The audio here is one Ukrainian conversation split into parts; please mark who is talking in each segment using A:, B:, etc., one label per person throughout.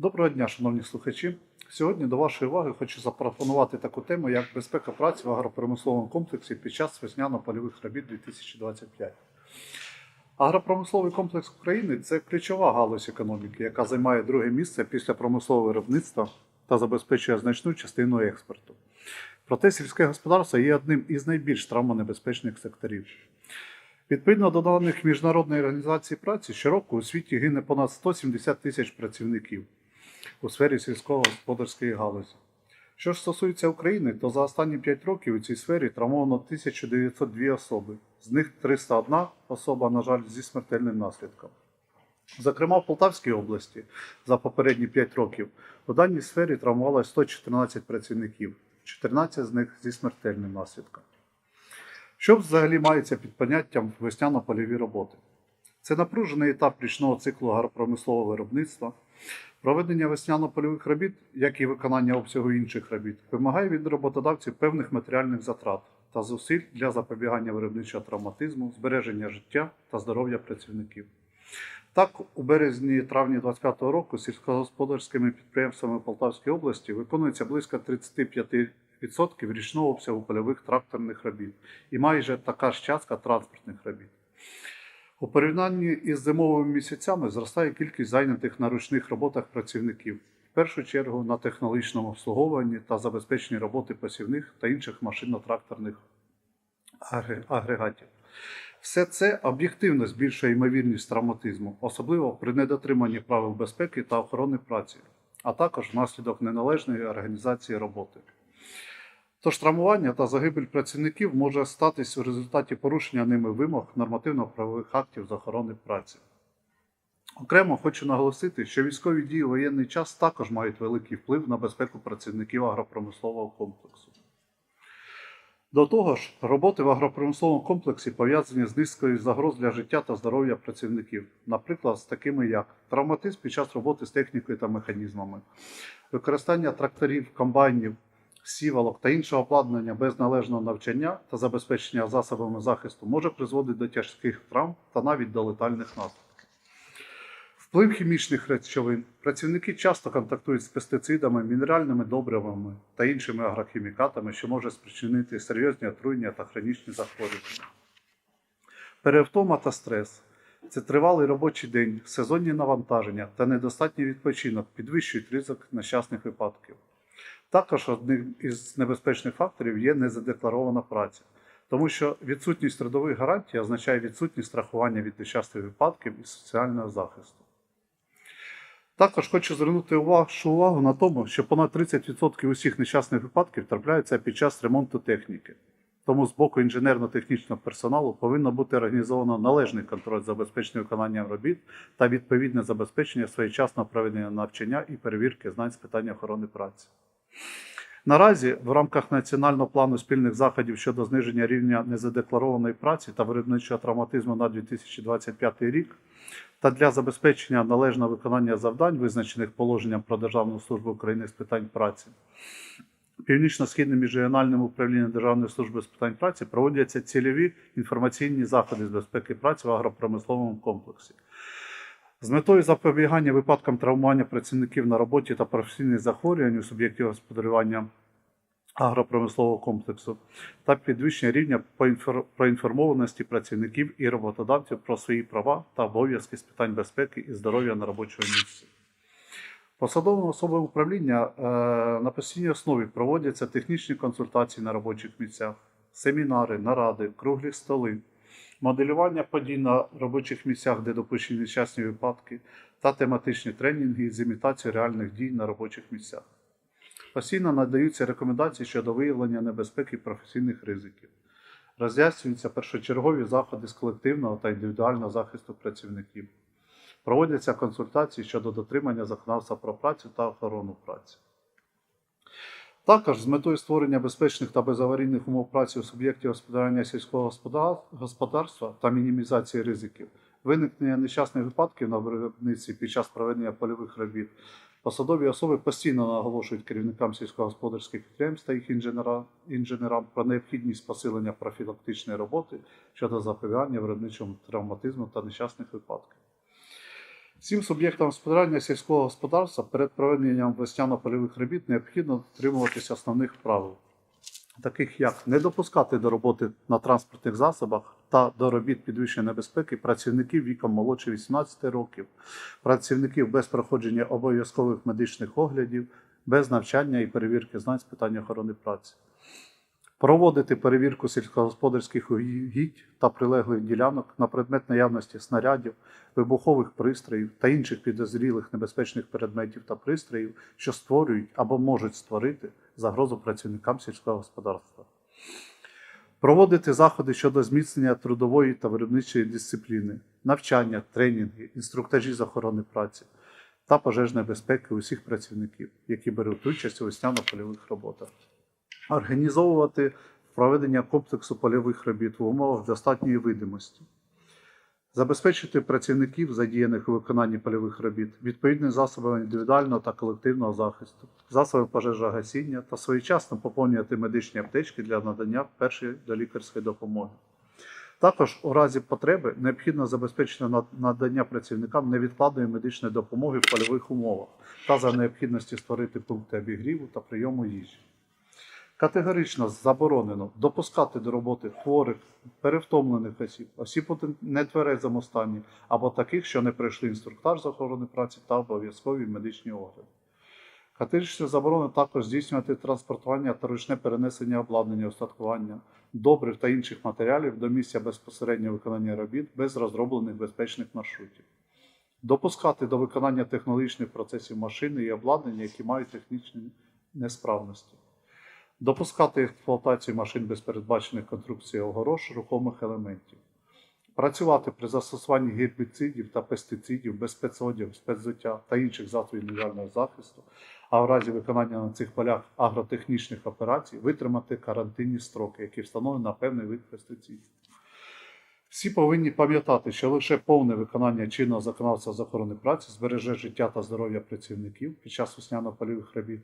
A: Доброго дня, шановні слухачі. Сьогодні до вашої уваги хочу запропонувати таку тему, як безпека праці в агропромисловому комплексі під час весняно-польових робіт 2025. Агропромисловий комплекс України це ключова галузь економіки, яка займає друге місце після промислового виробництва та забезпечує значну частину експорту. Проте сільське господарство є одним із найбільш травмонебезпечних секторів. Відповідно до даних Міжнародної організації праці, щороку у світі гине понад 170 тисяч працівників у сфері сільськогосподарської галузі. Що ж стосується України, то за останні 5 років у цій сфері травмовано 1902 особи, з них 301 особа, на жаль, зі смертельним наслідком. Зокрема, в Полтавській області за попередні 5 років у даній сфері травмувалося 114 працівників, 14 з них зі смертельним наслідком. Що взагалі мається під поняттям весняно-польові роботи? Це напружений етап річного циклу агропромислового виробництва. Проведення весняно-польових робіт, як і виконання обсягу інших робіт, вимагає від роботодавців певних матеріальних затрат та зусиль для запобігання виробничого травматизму, збереження життя та здоров'я працівників. Так, у березні-травні 2025 року сільськогосподарськими підприємствами Полтавської області виконується близько 35% річного обсягу польових тракторних робіт і майже така ж частка транспортних робіт. У порівнянні із зимовими місяцями зростає кількість зайнятих на ручних роботах працівників, в першу чергу на технологічному обслуговуванні та забезпеченні роботи посівних та інших машинно-тракторних агрегатів. Все це об'єктивно збільшує ймовірність травматизму, особливо при недотриманні правил безпеки та охорони праці, а також внаслідок неналежної організації роботи. Тож травмування та загибель працівників може статись у результаті порушення ними вимог нормативно-правових актів з охорони праці. Окремо хочу наголосити, що військові дії у воєнний час також мають великий вплив на безпеку працівників агропромислового комплексу. До того ж, роботи в агропромисловому комплексі пов'язані з низкою загроз для життя та здоров'я працівників, наприклад, з такими як травматизм під час роботи з технікою та механізмами, використання тракторів, комбайнів, сівалок та іншого обладнання без належного навчання та забезпечення засобами захисту може призводити до тяжких травм та навіть до летальних наслідків. Вплив хімічних речовин. Працівники часто контактують з пестицидами, мінеральними добривами та іншими агрохімікатами, що може спричинити серйозні отруєння та хронічні захворювання. Перевтома та стрес. Це тривалий робочий день, сезонні навантаження та недостатній відпочинок підвищують ризик нещасних випадків. Також одним із небезпечних факторів є незадекларована праця, тому що відсутність трудових гарантій означає відсутність страхування від нещасних випадків і соціального захисту. Також хочу звернути вашу увагу на тому, що понад 30% усіх нещасних випадків трапляються під час ремонту техніки. Тому з боку інженерно-технічного персоналу повинно бути організовано належний контроль забезпечення виконанням робіт та відповідне забезпечення своєчасного проведення навчання і перевірки знань з питання охорони праці. Наразі в рамках національного плану спільних заходів щодо зниження рівня незадекларованої праці та виробничого травматизму на 2025 рік та для забезпечення належного виконання завдань, визначених положенням про Державну службу України з питань праці. Північно-східним міжрегіональним управлінням Державної служби з питань праці проводяться цільові інформаційні заходи з безпеки праці в агропромисловому комплексі. З метою запобігання випадкам травмування працівників на роботі та професійних захворювань у суб'єктів господарювання агропромислового комплексу та підвищення рівня проінформованості працівників і роботодавців про свої права та обов'язки з питань безпеки і здоров'я на робочому місці. Посадовими особами управління е, на постійній основі проводяться технічні консультації на робочих місцях, семінари, наради, круглі столи, моделювання подій на робочих місцях, де допущені нещасні випадки, та тематичні тренінги з імітацією реальних дій на робочих місцях. Постійно надаються рекомендації щодо виявлення небезпеки професійних ризиків. Роз'яснюються першочергові заходи з колективного та індивідуального захисту працівників. Проводяться консультації щодо дотримання законодавства про працю та охорону праці. Також з метою створення безпечних та безаварійних умов праці у суб'єктів господарювання сільського господарства та мінімізації ризиків, виникнення нещасних випадків на виробництві під час проведення польових робіт. Посадові особи постійно наголошують керівникам сільськогосподарських підприємств та їх інженера, інженерам про необхідність посилення профілактичної роботи щодо запобігання виробничому травматизму та нещасних випадків. Всім суб'єктам господарювання сільського господарства перед проведенням весняно-польових робіт необхідно дотримуватися основних правил, таких як не допускати до роботи на транспортних засобах та до робіт підвищеної небезпеки працівників віком молодше 18 років, працівників без проходження обов'язкових медичних оглядів, без навчання і перевірки знань з питань охорони праці. Проводити перевірку сільськогосподарських угідь та прилеглих ділянок на предмет наявності снарядів, вибухових пристроїв та інших підозрілих небезпечних предметів та пристроїв, що створюють або можуть створити загрозу працівникам сільського господарства. Проводити заходи щодо зміцнення трудової та виробничої дисципліни, навчання, тренінги, інструктажі з охорони праці та пожежної безпеки усіх працівників, які беруть участь у весняно-польових роботах організовувати проведення комплексу польових робіт в умовах достатньої видимості, забезпечити працівників, задіяних у виконанні польових робіт, відповідними засобами індивідуального та колективного захисту, засоби пожежогасіння та своєчасно поповнювати медичні аптечки для надання першої долікарської допомоги. Також у разі потреби необхідно забезпечити надання працівникам невідкладної медичної допомоги в польових умовах та за необхідності створити пункти обігріву та прийому їжі. Категорично заборонено допускати до роботи хворих, перевтомлених осіб, осіб у нетверезому стані або таких, що не пройшли інструктаж з охорони праці та обов'язкові медичні огляди. Категорично заборонено також здійснювати транспортування та ручне перенесення обладнання, устаткування, добрив та інших матеріалів до місця безпосереднього виконання робіт без розроблених безпечних маршрутів. Допускати до виконання технологічних процесів машини і обладнання, які мають технічні несправності. Допускати експлуатацію машин без передбачених конструкцій огорож рухомих елементів. Працювати при застосуванні гербіцидів та пестицидів без спецодягу, спецзуття та інших засобів індивідуального захисту, а в разі виконання на цих полях агротехнічних операцій витримати карантинні строки, які встановлені на певний вид пестицидів. Всі повинні пам'ятати, що лише повне виконання чинного законодавства з охорони праці збереже життя та здоров'я працівників під час весняно-польових робіт,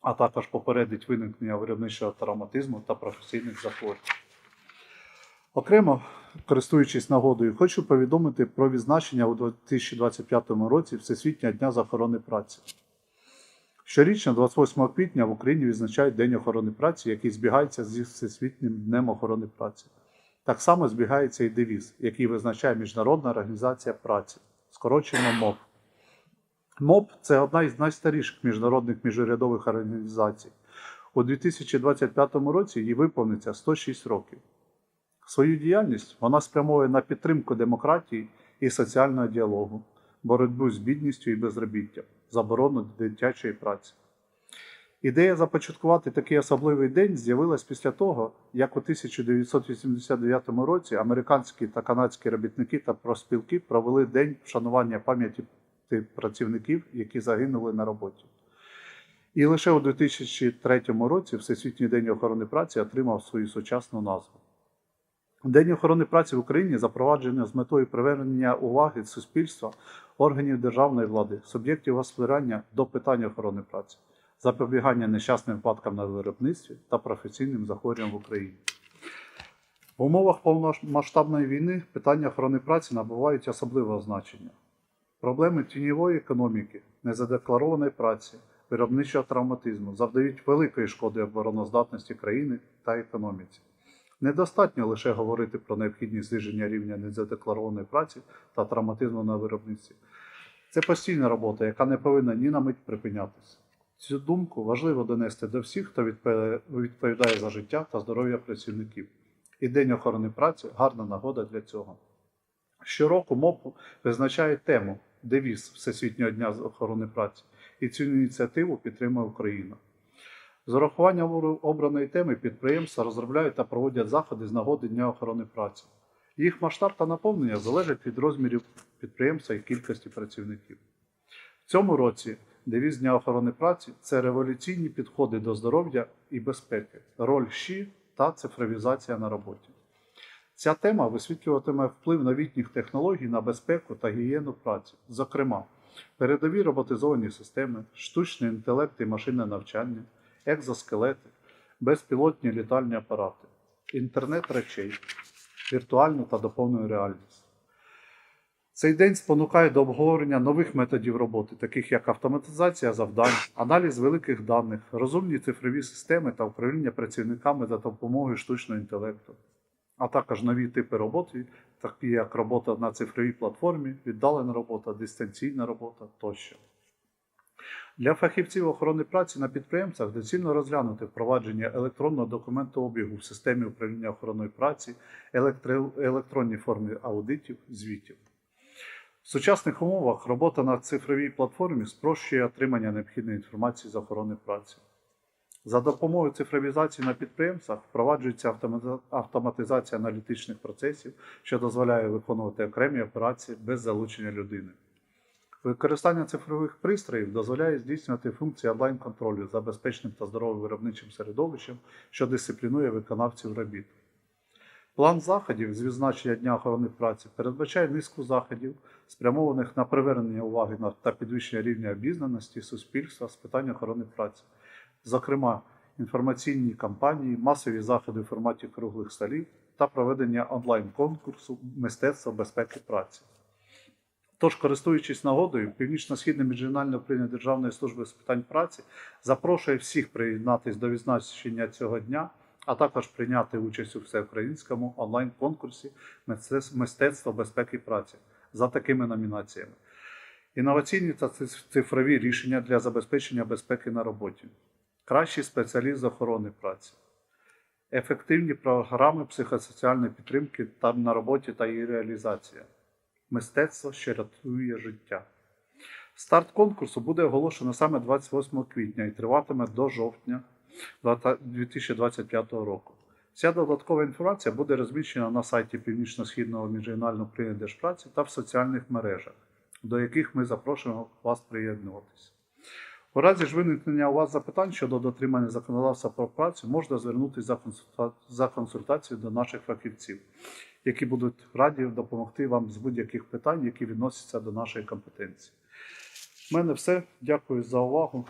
A: а також попередить виникнення виробничого травматизму та професійних захворювань. Окремо, користуючись нагодою, хочу повідомити про відзначення у 2025 році Всесвітнього дня з охорони праці. Щорічно, 28 квітня, в Україні відзначають День охорони праці, який збігається зі Всесвітнім днем охорони праці. Так само збігається і девіз, який визначає Міжнародна організація праці, скорочено МОП. МОП це одна із найстаріших міжнародних міжурядових організацій. У 2025 році їй виповниться 106 років. Свою діяльність вона спрямовує на підтримку демократії і соціального діалогу, боротьбу з бідністю і безробіттям, заборону дитячої праці. Ідея започаткувати такий особливий день з'явилась після того, як у 1989 році американські та канадські робітники та профспілки провели день вшанування пам'яті працівників, які загинули на роботі. І лише у 2003 році Всесвітній день охорони праці отримав свою сучасну назву. День охорони праці в Україні запроваджено з метою привернення уваги суспільства, органів державної влади, суб'єктів господарювання до питань охорони праці, запобігання нещасним випадкам на виробництві та професійним захворюванням в Україні. В умовах повномасштабної війни питання охорони праці набувають особливого значення. Проблеми тіньової економіки, незадекларованої праці, виробничого травматизму завдають великої шкоди обороноздатності країни та економіці. Недостатньо лише говорити про необхідність зниження рівня незадекларованої праці та травматизму на виробництві. Це постійна робота, яка не повинна ні на мить припинятися. Цю думку важливо донести до всіх, хто відповідає за життя та здоров'я працівників. І День охорони праці гарна нагода для цього. Щороку МОП визначає тему девіз Всесвітнього дня охорони праці, і цю ініціативу підтримує Україна. З урахуванням обраної теми підприємства розробляють та проводять заходи з нагоди Дня охорони праці. Їх масштаб та наповнення залежать від розмірів підприємства і кількості працівників. В цьому році девіз Дня охорони праці це революційні підходи до здоров'я і безпеки, роль ЩІ та цифровізація на роботі. Ця тема висвітлюватиме вплив новітніх технологій на безпеку та гігієну праці, зокрема, передові роботизовані системи, штучний інтелект і машинне навчання, екзоскелети, безпілотні літальні апарати, інтернет речей, віртуальну та доповнену реальність. Цей день спонукає до обговорення нових методів роботи, таких як автоматизація завдань, аналіз великих даних, розумні цифрові системи та управління працівниками за допомогою штучного інтелекту, а також нові типи роботи, такі як робота на цифровій платформі, віддалена робота, дистанційна робота тощо. Для фахівців охорони праці на підприємствах доцільно розглянути впровадження електронного документообігу в системі управління охороною праці, електро- електронні форми аудитів, звітів. В сучасних умовах робота на цифровій платформі спрощує отримання необхідної інформації з охорони праці. За допомогою цифровізації на підприємствах впроваджується автоматизація аналітичних процесів, що дозволяє виконувати окремі операції без залучення людини. Використання цифрових пристроїв дозволяє здійснювати функції онлайн-контролю за безпечним та здоровим виробничим середовищем, що дисциплінує виконавців робіт. План заходів з відзначення Дня охорони праці передбачає низку заходів, спрямованих на привернення уваги та підвищення рівня обізнаності суспільства з питань охорони праці, зокрема, інформаційні кампанії, масові заходи в форматі круглих столів та проведення онлайн-конкурсу Мистецтво безпеки праці. Тож, користуючись нагодою, Північно-Східне міжрегіональне управління Державної служби з питань праці запрошує всіх приєднатись до відзначення цього дня, а також прийняти участь у всеукраїнському онлайн-конкурсі «Мистецтв- Мистецтво безпеки праці за такими номінаціями: інноваційні та цифрові рішення для забезпечення безпеки на роботі, кращий спеціаліст з охорони праці, ефективні програми психосоціальної підтримки та на роботі та її реалізація. Мистецтво, що рятує життя. Старт конкурсу буде оголошено саме 28 квітня і триватиме до жовтня 2025 року. Вся додаткова інформація буде розміщена на сайті Північно-Східного міжрегіонального управління Держпраці та в соціальних мережах, до яких ми запрошуємо вас приєднуватися. У разі ж виникнення у вас запитань щодо дотримання законодавства про працю, можна звернутися за, консультацією до наших фахівців, які будуть раді допомогти вам з будь-яких питань, які відносяться до нашої компетенції. У мене все. Дякую за увагу.